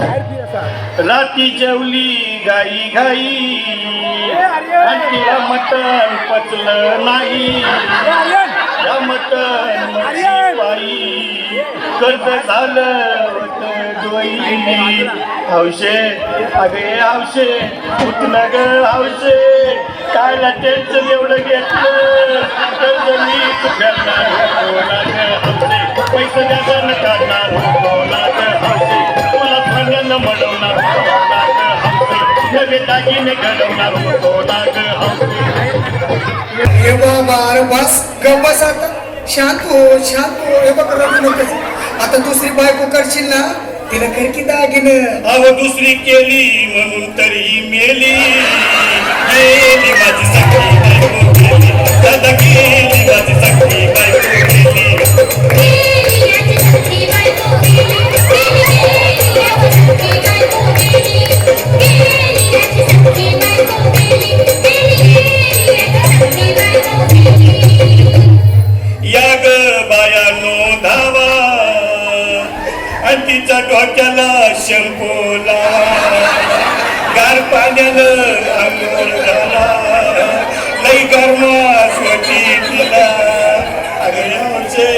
राती जेवली गाई गाई. आणि तिला मटण पचलं नाही. या मटण पायी कर्ज झालं होतं हौशे अगे हौशे उठलं ग हौशे कायला टेन्शन एवढं घेतलं. कर्ज मी फेडणार हौशे नवे दागिने घडवणार होतो ना ग हौशे हे बाबा अरे बस आता. शांत हो शांत हो. हे बघ रडू नकोस. आता दुसरी बायको करशील ना तिला कर की दागिनं. अव दुसरी केली म्हणून तरी मेली. माझी सखी दादा गेली आणि तिच्या डोक्याला शंपू लावा. गार पाण्यानं आंघोळ घाला. लई गरमास होती तिला अगं यावर्षे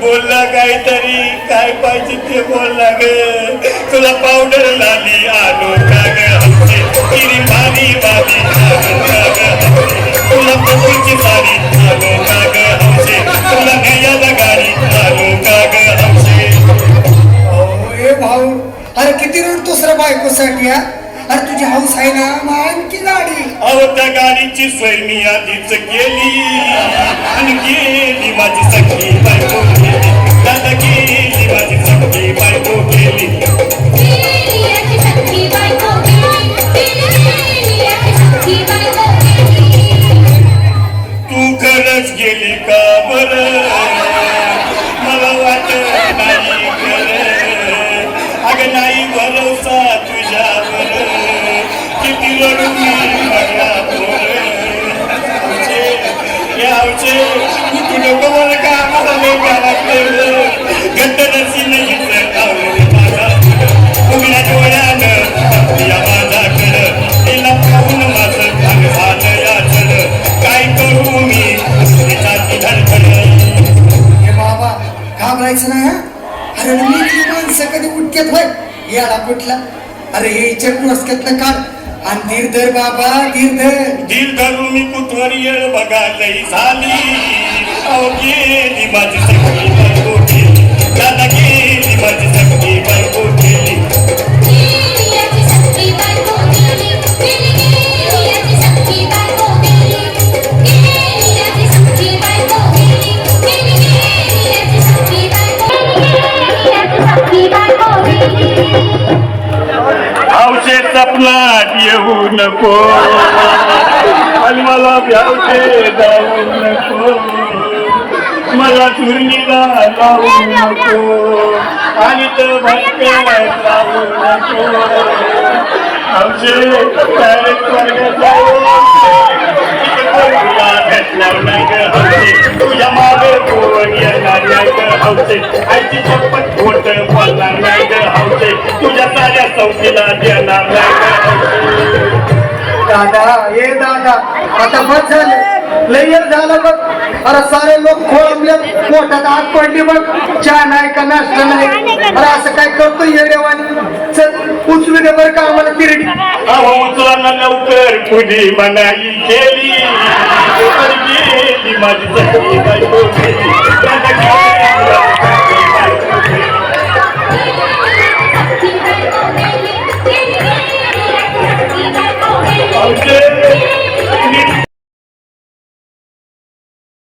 बोलला काहीतरी काय पाहिजे ते बोलला ग तुला पावडर लाली आलो का ग हौसे किरी भारी भारी अरे दुसऱ्या बायकोसाठी हा? अरे तुझी हाऊस आहे ना मग आणखी गाडी. अहो त्या गाडीची सोय मी आधीच केली. आणि गेली माझी सखी बायको गेली. दादा गेली. अरे मी माणसं कधी उठक्यात होय? याला कुठला? अरे हे चक्रू रस्त्यातलं काढ. आणि धीरधर बाबा धीर धर धरून मी कुठवर येळ बघा लई झाली? अहो गेली माझी सखी बायको दादा गेली माझी सगळी बरकोटी गेली येऊ नको. आणि मला व्यावशे जाऊ नको. मला चुरणीला लावू नको. आणि तर भटक्यात लावू नको. आमचे डायरेक्ट तुझ्या मागे कोण येणार आईची दादा ये दादा आता बस झालं. लय वेळ झालं बघ. अरे सारे लोक खोळंबले. पोटात आग पडली बघ. चहा नाही का नाश्ता नाही. अरे असं काय करतो येडेवानी चल उचलू दे बरं का आम्हाला तिरडी. अहो उचलांना लवकर कुणी मनाई केली. गेली माझी बायको